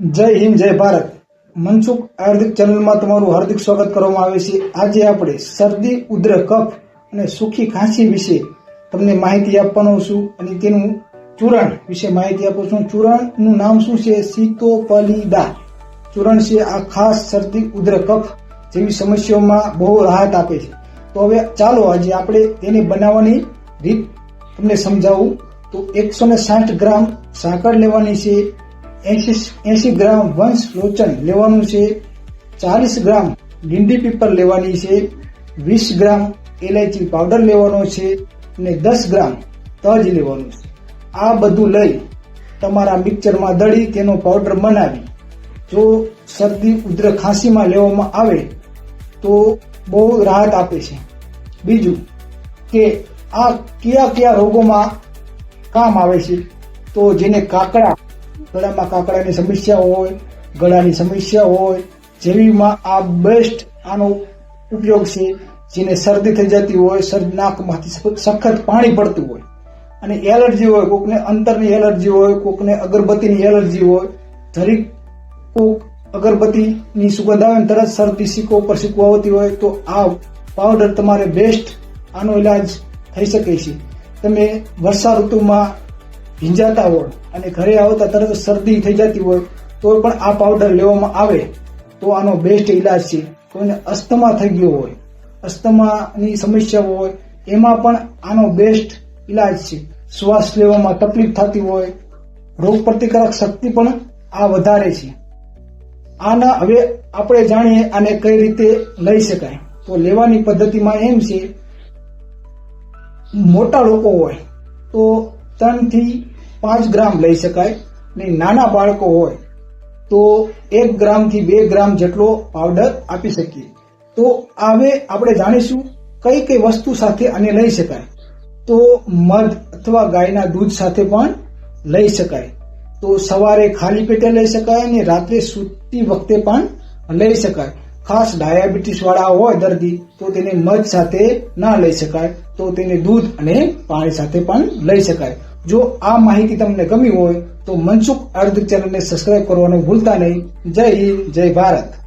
જય હિન્દ, જય ભારત. મનસુખ આયુર્વેદિક ચેનલમાં તમારું હાર્દિક સ્વાગત કરવામાં આવે છે. આજે આપણે શરદી ઉધર કફ અને સુખી ખાંસી વિશે તમને માહિતી આપવાનો છું અને તેનું ચૂરણ વિશે માહિતી આપું છું. ચૂરણનું નામ શું છે? સીતોપલીદા ચૂરણ છે આ ખાસ શરદી ઉધર કફ જેવી સમસ્યાઓમાં બહુ રાહત આપે છે. તો હવે ચાલો આજે આપણે તેને બનાવવાની રીત તમને સમજાવું. તો એકસો ને સાઠ ગ્રામ સાકર લેવાની છે. એસી ગ્રામ વંશ લોચન લેવાનું છે. ચાલીસ ગ્રામ લીંડી પીપર લેવાની છે. વીસ ગ્રામ એલાયચી પાવડર લેવાનો છે અને દસ ગ્રામ તજ લેવાનું છે. આ બધું લઈ તમારા મિક્સરમાં દળી તેનો પાવડર બનાવી. જો શરદી, ઉધર ખાંસીમાં લેવામાં આવે તો બહુ રાહત આપે છે. બીજું કે આ કયા કયા રોગોમાં કામ આવે છે તો જેને કાકડા ગળામાં કાકડાની સમસ્યા હોય, ગળાની સમસ્યા હોય, જેવીમાં આ બેસ્ટ આનો ઉપયોગ છે, જેને શરદી થઈ જતી હોય, શરદી નાકમાંથી સખત પાણી પડતું હોય. અને એલર્જી હોય, કોકને અંતરની એલર્જી હોય, કોકને અગરબત્તીની એલર્જી હોય જરીક કોક અગરબત્તીની સુગંધ આવે તરત શરદી સિક્કો ઉપર સિક્કો આવતી હોય, તો આ પાવડર તમારે બેસ્ટ આનો ઇલાજ થઈ શકે છે. તમે વર્ષા ઋતુમાં ભીંજાતા હોય અને ઘરે આવતા તરત શરદી થઈ જતી હોય, તો પણ આ પાવડર લેવામાં આવે તો આનો બેસ્ટ ઇલાજ છે. કોઈને અસ્થમા થઈ ગયો હોય, અસ્થમાની સમસ્યા હોય, એમાં પણ આનો બેસ્ટ ઇલાજ છે. શ્વાસ લેવામાં તકલીફ થતી હોય, રોગ પ્રતિકારક શક્તિ પણ આ વધારે છે. આના હવે આપણે જાણીએ આને કઈ રીતે લઈ શકાય. તો લેવાની પદ્ધતિમાં એમ છે, મોટા લોકો હોય, તો ત્રણથી પાંચ ગ્રામ લઈ શકાય. ને નાના બાળકો હોય, તો એક ગ્રામથી બે ગ્રામ જેટલો પાવડર આપી શકીએ. તો હવે આપણે જાણીશું કઈ કઈ વસ્તુ સાથે આને લઈ શકાય. તો મધ અથવા ગાયના દૂધ સાથે પણ લઈ શકાય. તો સવારે ખાલી પેટે લઈ શકાય અને રાત્રે સૂતી વખતે પણ લઈ શકાય. ખાસ ડાયાબિટીસ વાળા હોય દર્દી, તો તેને મધ સાથે ના લઈ શકાય. તો તેને દૂધ અને પાણી સાથે પણ લઈ શકાય. જો આ માહિતી તમને ગમી હોય, તો મનસુખ આયુર્વેદિક ચેનલને સબસ્ક્રાઇબ કરવાનું ભૂલતા નહીં. જય હિન્દ, જય ભારત.